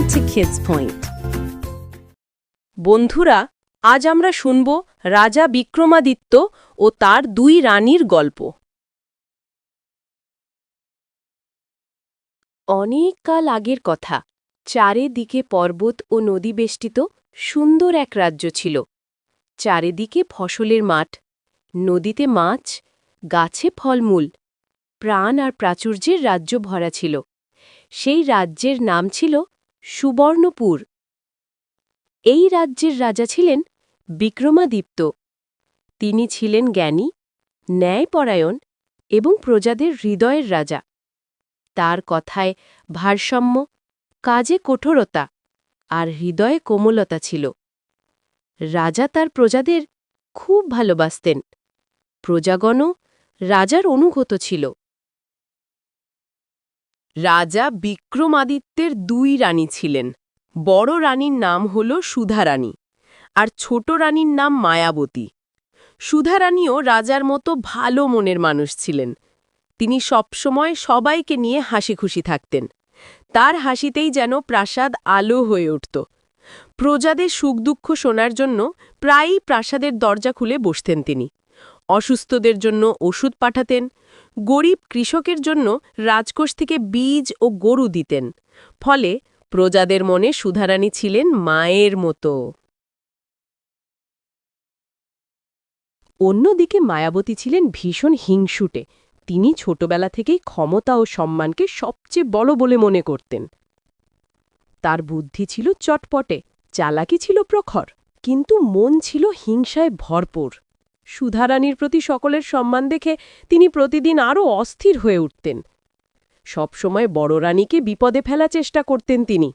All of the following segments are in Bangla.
to Kids Point. বন্ধুরা, আজ আমরা শুনব রাজা বিক্রমাদিত্য ও তার দুই রানীর গল্প। অনেক কাল আগের কথা, চারিদিকে পর্বত ও নদী বেষ্টিত সুন্দর এক রাজ্য ছিল। চারিদিকে ফসলের মাঠ, নদীতে মাছ, গাছে ফলমূল, প্রাণ আর প্রাচুর্যের রাজ্য ভরা ছিল। সেই রাজ্যের নাম ছিল সুবর্ণপুর। এই রাজ্যের রাজা ছিলেন বিক্রমাদিত্য। তিনি ছিলেন জ্ঞানী, ন্যায়পরায়ণ এবং প্রজাদের হৃদয়ের রাজা। তার কথায় ভারসাম্য, কাজে কঠোরতা আর হৃদয়ে কোমলতা ছিল। রাজা তার প্রজাদের খুব ভালোবাসতেন। প্রজাগণও রাজার অনুগত ছিল। রাজা বিক্রমাদিত্যের দুই রানী ছিলেন। বড় রানীর নাম হল সুধারানী আর ছোট রানীর নাম মায়াবতী। সুধারানীও রাজার মতো ভালো মনের মানুষ ছিলেন। তিনি সবসময় সবাইকে নিয়ে হাসি খুশি থাকতেন। তার হাসিতেই যেন প্রাসাদ আলো হয়ে উঠত। প্রজাদের সুখ দুঃখ শোনার জন্য প্রায়ই প্রাসাদের দরজা খুলে বসতেন তিনি। অসুস্থদের জন্য ওষুধ পাঠাতেন গরিব কৃষকের জন্য রাজকোষ থেকে বীজ ও গরু দিতেন। ফলে প্রজাদের মনে সুধারানী ছিলেন মায়ের মতো। অন্যদিকে মায়াবতী ছিলেন ভীষণ হিংসুটে। তিনি ছোটবেলা থেকেই ক্ষমতা ও সম্মানকে সবচেয়ে বড় বলে মনে করতেন। তার বুদ্ধি ছিল চটপটে, চালাকি ছিল প্রখর, কিন্তু মন ছিল হিংসায় ভরপুর। সুধারানীর প্রতি সকলের সম্মান দেখে তিনি প্রতিদিন আরও অস্থির হয়ে উঠতেন। সবসময় বড় রানীকে বিপদে ফেলা চেষ্টা করতেন তিনি।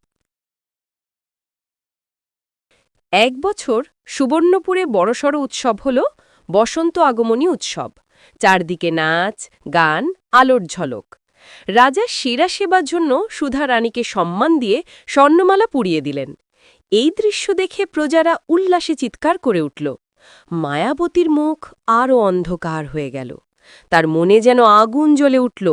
এক বছর সুবর্ণপুরে বড়সড় উৎসব হল বসন্ত আগমনী উৎসব। চারদিকে নাচ, গান, আলোর ঝলক। রাজা সেরা সেবার জন্য সুধা রানীকে সম্মান দিয়ে স্বর্ণমালা পুড়িয়ে দিলেন। এই দৃশ্য দেখে প্রজারা উল্লাসে চিৎকার করে উঠল। মায়াবতীর মুখ আরও অন্ধকার হয়ে গেল। তার মনে যেন আগুন জ্বলে উঠল।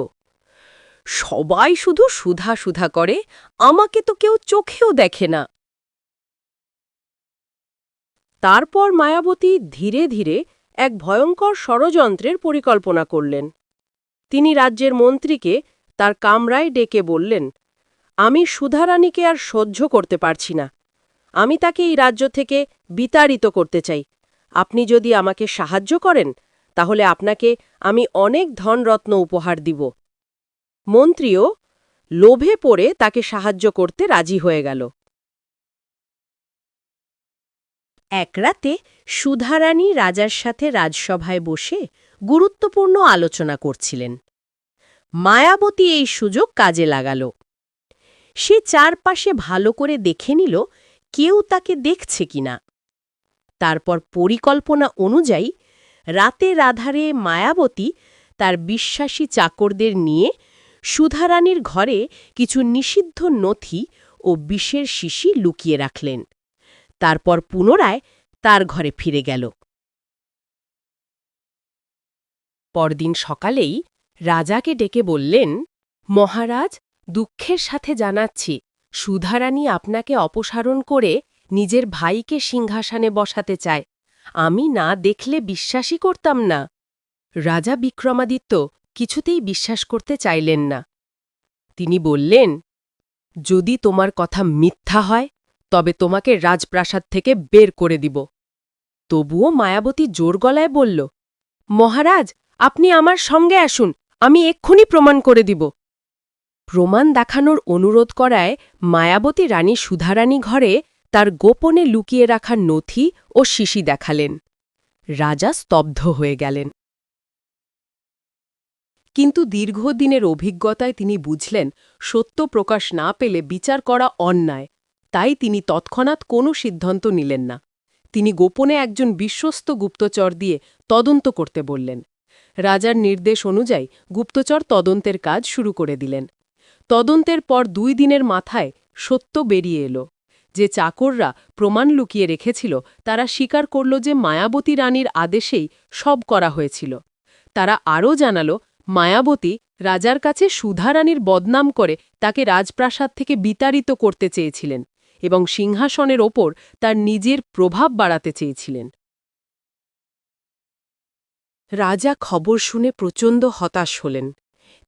সবাই শুধু সুধা সুধা করে, আমাকে তো কেউ চোখেও দেখে না। তারপর মায়াবতী ধীরে ধীরে এক ভয়ঙ্কর ষড়যন্ত্রের পরিকল্পনা করলেন। তিনি রাজ্যের মন্ত্রীকে তার কামরায় ডেকে বললেন, আমি সুধারানীকে আর সহ্য করতে পারছি না। আমি তাকে এই রাজ্য থেকে বিতাড়িত করতে চাই। আপনি যদি আমাকে সাহায্য করেন, তাহলে আপনাকে আমি অনেক ধনরত্ন উপহার দিব। মন্ত্রীও লোভে পড়ে তাকে সাহায্য করতে রাজি হয়ে গেল। এক রাতে সুধারানী রাজার সাথে রাজসভায় বসে গুরুত্বপূর্ণ আলোচনা করছিলেন। মায়াবতী এই সুযোগ কাজে লাগাল। সে চারপাশে ভালো করে দেখে নিল, কেউ তাকে দেখছে কিনা। তারপর পরিকল্পনা অনুযায়ী রাতের আধারে মায়াবতী তার বিশ্বাসী চাকরদের নিয়ে সুধারানীর ঘরে কিছু নিষিদ্ধ নথি ও বিষের শিশি লুকিয়ে রাখলেন। তারপর পুনরায় তার ঘরে ফিরে গেল। পরদিন সকালেই রাজাকে ডেকে বললেন, মহারাজ, দুঃখের সাথে জানাচ্ছি। সুধারানী আপনাকে অপসারণ করে নিজের ভাইকে সিংহাসনে বসাতে চায়। আমি না দেখলে বিশ্বাসই করতাম না। রাজা বিক্রমাদিত্য কিছুতেই বিশ্বাস করতে চাইলেন না। তিনি বললেন, যদি তোমার কথা মিথ্যা হয়, তবে তোমাকে রাজপ্রাসাদ থেকে বের করে দিব। তবুও মায়াবতী জোর গলায় বলল, মহারাজ, আপনি আমার সঙ্গে আসুন, আমি এক্ষুনি প্রমাণ করে দিব। প্রমাণ দেখানোর অনুরোধ করায় মায়াবতী রানী সুধারানী ঘরে তার গোপনে লুকিয়ে রাখা নথি ও শিশি দেখালেন। রাজা স্তব্ধ হয়ে গেলেন। কিন্তু দীর্ঘদিনের অভিজ্ঞতায় তিনি বুঝলেন, সত্য প্রকাশ না পেলে বিচার করা অন্যায়। তাই তিনি তৎক্ষণাৎ কোনো সিদ্ধান্ত নিলেন না। তিনি গোপনে একজন বিশ্বস্ত গুপ্তচর দিয়ে তদন্ত করতে বললেন। রাজার নির্দেশ অনুযায়ী গুপ্তচর তদন্তের কাজ শুরু করে দিলেন। তদন্তের পর দুই দিনের মাথায় সত্য বেরিয়ে এলো। যে চাকররা প্রমাণ লুকিয়ে রেখেছিল, তারা স্বীকার করল যে মায়াবতী রানীর আদেশেই সব করা হয়েছিল। তারা আরও জানাল, মায়াবতী রাজার কাছে সুধারানীর বদনাম করে তাকে রাজপ্রাসাদ থেকে বিতাড়িত করতে চেয়েছিলেন এবং সিংহাসনের ওপর তার নিজের প্রভাব বাড়াতে চেয়েছিলেন। রাজা খবর শুনে প্রচণ্ড হতাশ হলেন।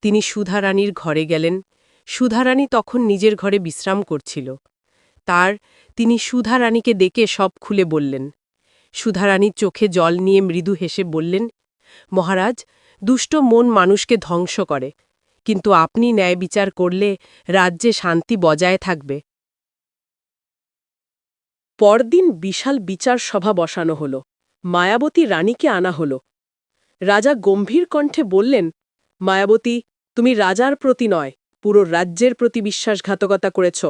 তিনি সুধারানীর ঘরে গেলেন। সুধারানী তখন নিজের ঘরে বিশ্রাম করছিল। তার, তিনি সুধারানীকে ডেকে সব খুলে বললেন। সুধারানীর চোখে জল নিয়ে মৃদু হেসে বললেন, মহারাজ, দুষ্ট মন মানুষকে ধ্বংস করে, কিন্তু আপনি ন্যায় বিচার করলে রাজ্যে শান্তি বজায় থাকবে। পরদিন বিশাল বিচার সভা বসানো হল, মায়াবতী রানীকে আনা হল। রাজা গম্ভীর কণ্ঠে বললেন, মায়াবতী, তুমি রাজার প্রতি নয়, পুরো রাজ্যের প্রতি বিশ্বাসঘাতকতা করেছ।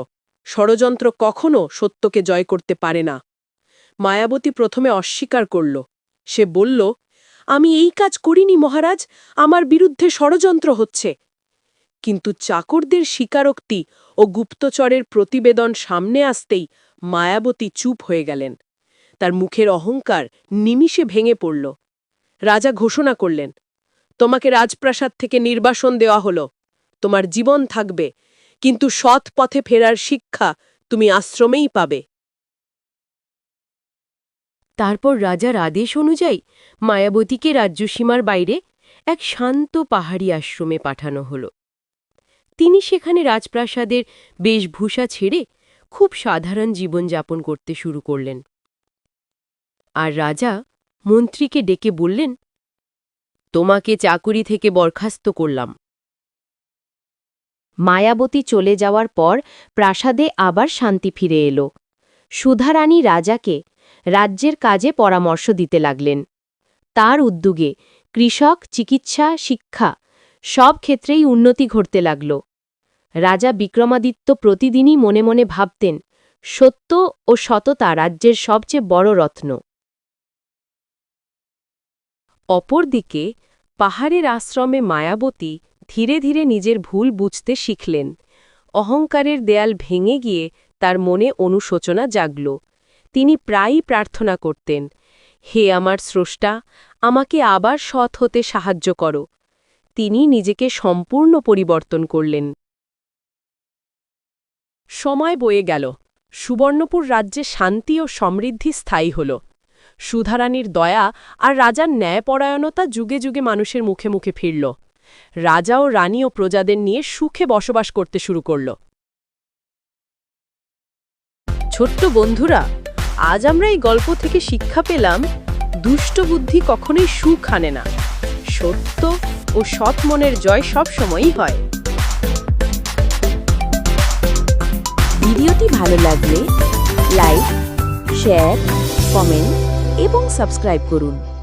ষড়যন্ত্র কখনো সত্যকে জয় করতে পারে না। মায়াবতী প্রথমে অস্বীকার করল। সে বলল, আমি এই কাজ করিনি মহারাজ, আমার বিরুদ্ধে ষড়যন্ত্র হচ্ছে। কিন্তু চাকরদের স্বীকারোক্তি ও গুপ্তচরের প্রতিবেদন সামনে আসতেই মায়াবতী চুপ হয়ে গেলেন। তার মুখের অহংকার নিমিষে ভেঙে পড়ল। রাজা ঘোষণা করলেন, তোমাকে রাজপ্রাসাদ থেকে নির্বাসন দেওয়া হল। তোমার জীবন থাকবে কিন্তু সৎ পথে ফেরার শিক্ষা তুমি আশ্রমেই পাবে। তারপর রাজার আদেশ অনুযায়ী মায়াবতীকে রাজ্যসীমার বাইরে এক শান্ত পাহাড়ি আশ্রমে পাঠানো হল। তিনি সেখানে রাজপ্রাসাদের বেশভূষা ছেড়ে খুব সাধারণ জীবনযাপন করতে শুরু করলেন। আর রাজা মন্ত্রীকে ডেকে বললেন, তোমাকে চাকুরি থেকে বরখাস্ত করলাম। মায়াবতী চলে যাওয়ার পর প্রাসাদে আবার শান্তি ফিরে এলো। সুধারানী রাজাকে রাজ্যের কাজে পরামর্শ দিতে লাগলেন। তার উদ্যোগে কৃষক, চিকিৎসা, শিক্ষা সব ক্ষেত্রেই উন্নতি ঘটতে লাগল। রাজা বিক্রমাদিত্য প্রতিদিনই মনে মনে ভাবতেন, সত্য ও সততা রাজ্যের সবচেয়ে বড় রত্ন। অপরদিকে পাহাড়ের আশ্রমে মায়াবতী ধীরে ধীরে নিজের ভুল বুঝতে শিখলেন। অহংকারের দেয়াল ভেঙে গিয়ে তার মনে অনুশোচনা জাগল। তিনি প্রায়ই প্রার্থনা করতেন, হে আমার স্রষ্টা, আমাকে আবার সৎ হতে সাহায্য করো। তিনি নিজেকে সম্পূর্ণ পরিবর্তন করলেন। সময় বয়ে গেল। সুবর্ণপুর রাজ্যে শান্তি ও সমৃদ্ধি স্থায়ী হল। সুধারানীর দয়া আর রাজার ন্যায়পরায়ণতা যুগে যুগে মানুষের মুখে মুখে ফিরল। রাজা ও রানী ও প্রজাদের নিয়ে সুখে বসবাস করতে শুরু করল। ছোট্ট বন্ধুরা, আজ আমরা এই গল্প থেকে শিক্ষা পেলাম, দুষ্ট বুদ্ধি কখনোই সুখ আনে না। সত্য ও সৎ মনের জয় সবসময়ই হয়। ভিডিওটি ভালো লাগলে লাইক, শেয়ার, কমেন্ট এবং সাবস্ক্রাইব করুন।